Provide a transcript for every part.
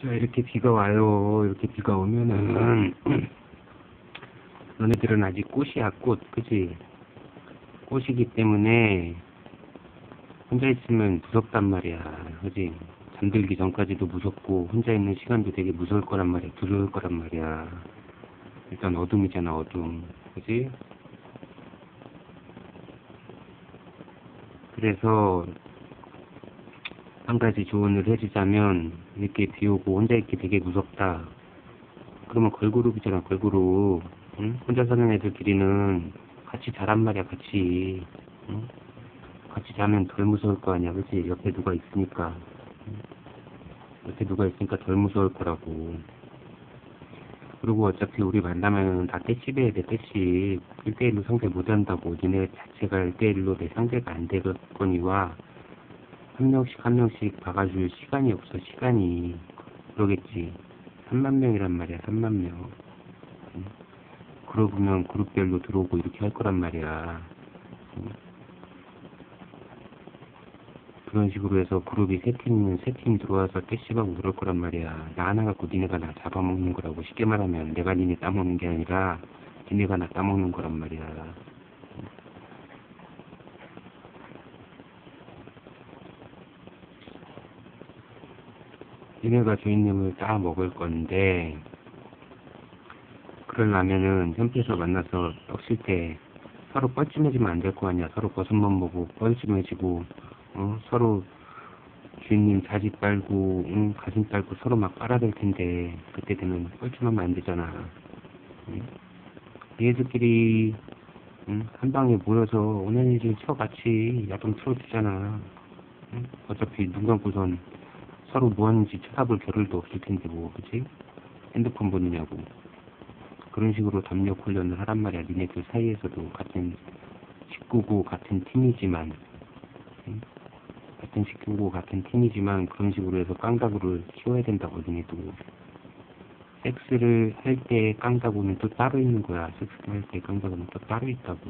자, 이렇게 비가 와요. 이렇게 비가 오면은, 너네들은 아직 꽃이야, 꽃. 그지? 꽃이기 때문에, 혼자 있으면 무섭단 말이야. 그지? 잠들기 전까지도 무섭고, 혼자 있는 시간도 되게 무서울 거란 말이야. 두려울 거란 말이야. 일단 어둠이잖아, 어둠. 그지? 그래서, 한 가지 조언을 해주자면 이렇게 비 오고 혼자 있기 되게 무섭다. 그러면 걸그룹이잖아 걸그룹. 응? 혼자 사는 애들끼리는 같이 자란 말이야 같이. 응? 같이 자면 덜 무서울 거 아니야 그치? 옆에 누가 있으니까. 응? 옆에 누가 있으니까 덜 무서울 거라고. 그리고 어차피 우리 만나면 다 떼씹해야 돼 떼씹. 1대1로 상대 못 한다고. 니네 자체가 1대1로 내 상대가 안 되겠거니와 한 명씩 한 명씩 박아줄 시간이 없어 시간이. 그러겠지. 3만 명이란 말이야 3만 명. 응? 그러고 보면 그룹별로 들어오고 이렇게 할 거란 말이야. 응? 그런 식으로 해서 그룹이 세 팀이면 세팀 들어와서 떼씹하고 그럴 거란 말이야. 나 하나 갖고 니네가 나 잡아먹는 거라고 쉽게 말하면 내가 니네 따먹는 게 아니라 니네가 나 따먹는 거란 말이야 얘네가 주인님을 따 먹을 건데 그러려면은 현피에서 만나서 떡실 때 서로 뻘쭘해지면 안 될 거 아니야 서로 버섯만 보고 뻘쭘해지고 어? 서로 주인님 자지 빨고 응? 가슴 빨고 서로 막 빨아댈 텐데 그때 되면 뻘쭘하면 안 되잖아 응? 얘들끼리 응? 한 방에 모여서 오늘일 쳐 같이 야동 틀어주잖아 응? 어차피 눈 감고선 서로 뭐 하는지 쳐다볼 겨를도 없을 텐데 뭐 그치? 핸드폰 보느냐고. 그런 식으로 담력 훈련을 하란 말이야. 니네들 사이에서도 같은 식구고 같은 팀이지만 응? 같은 식구고 같은 팀이지만 그런 식으로 해서 깡다구를 키워야 된다고 니네도. 섹스를 할 때 깡다구는 또 따로 있는 거야. 섹스를 할 때 깡다구는 또 따로 있다고.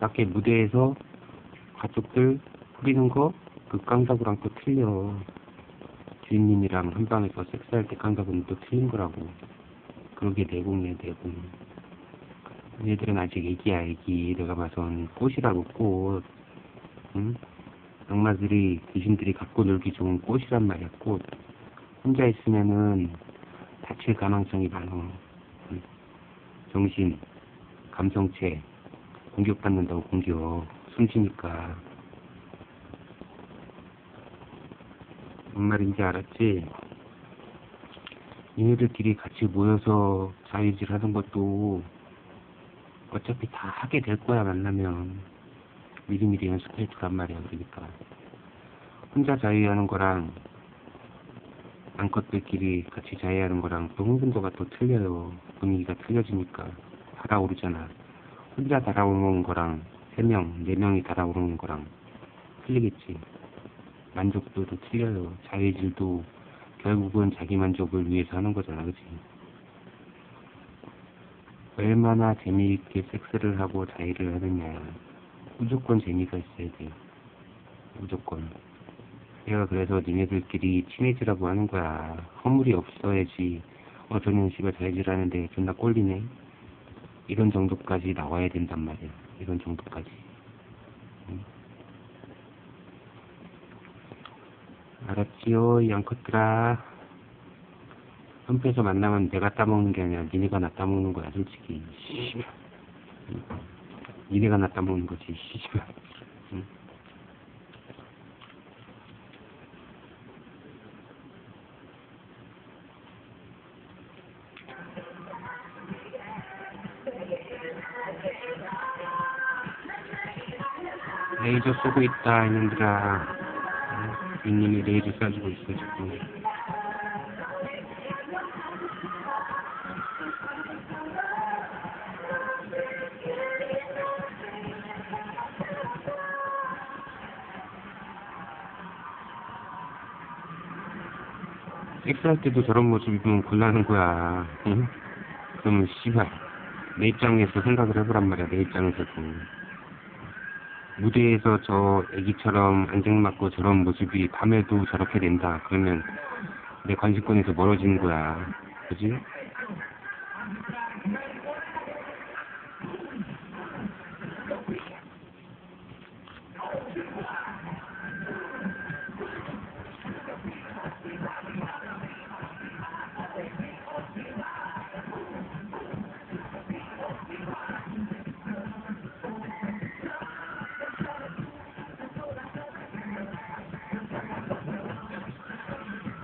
밖에 무대에서 가족들 부리는 거 그 깡다구랑 또 틀려. 주인님이랑 한 방에서 섹스할 때 깡다구는 또 틀린 거라고. 그러게 내공이야, 내공. 얘들은 아직 애기야, 애기. 내가 봐선 꽃이라고, 꽃. 응? 악마들이, 귀신들이 갖고 놀기 좋은 꽃이란 말이야, 꽃. 혼자 있으면은 다칠 가능성이 많어. 응? 정신, 감성체, 공격받는다고 공격. 숨 쉬니까. 뭔 말인지 알았지? 얘네들끼리 같이 모여서 자유질 하는 것도 어차피 다 하게 될 거야 만나면. 미리미리 연습해 주란 말이야 그러니까. 혼자 자유하는 거랑 암컷들끼리 같이 자유하는 거랑 또 흥분도가 또 틀려요. 분위기가 틀려지니까. 달아오르잖아. 혼자 달아오르는 거랑 세명네명이 달아오르는 거랑 틀리겠지 만족도도 틀려요. 자유질도 결국은 자기 만족을 위해서 하는 거잖아, 그치? 얼마나 재미있게 섹스를 하고 자유를 하느냐. 무조건 재미가 있어야 돼. 무조건. 내가 그래서 니네들끼리 친해지라고 하는 거야. 허물이 없어야지. 어, 저는 집에 자유질 하는데 존나 꼴리네. 이런 정도까지 나와야 된단 말이야. 이런 정도까지. 응? 알았지요, 이 양컷들아. 한패에서 만나면 내가 따먹는 게 아니라 니네가 나 따먹는 거야, 솔직히. 씨발. 응? 니네가 나 따먹는 거지, 씨발. 응? 레이저 쏘고 있다, 이놈들아. 응? 이님이 레이저 쏴주고 있어, 지금. 섹스할 때도 저런 모습 입으면 곤란한 거야. 응? 그러면 씨발 내 입장에서 생각을 해보란 말이야. 내 입장에서도 무대에서 저 애기처럼 안경맞고 저런 모습이 밤에도 저렇게 된다. 그러면 내 관심권에서 멀어지는 거야. 그지?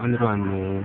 안으로 왔네.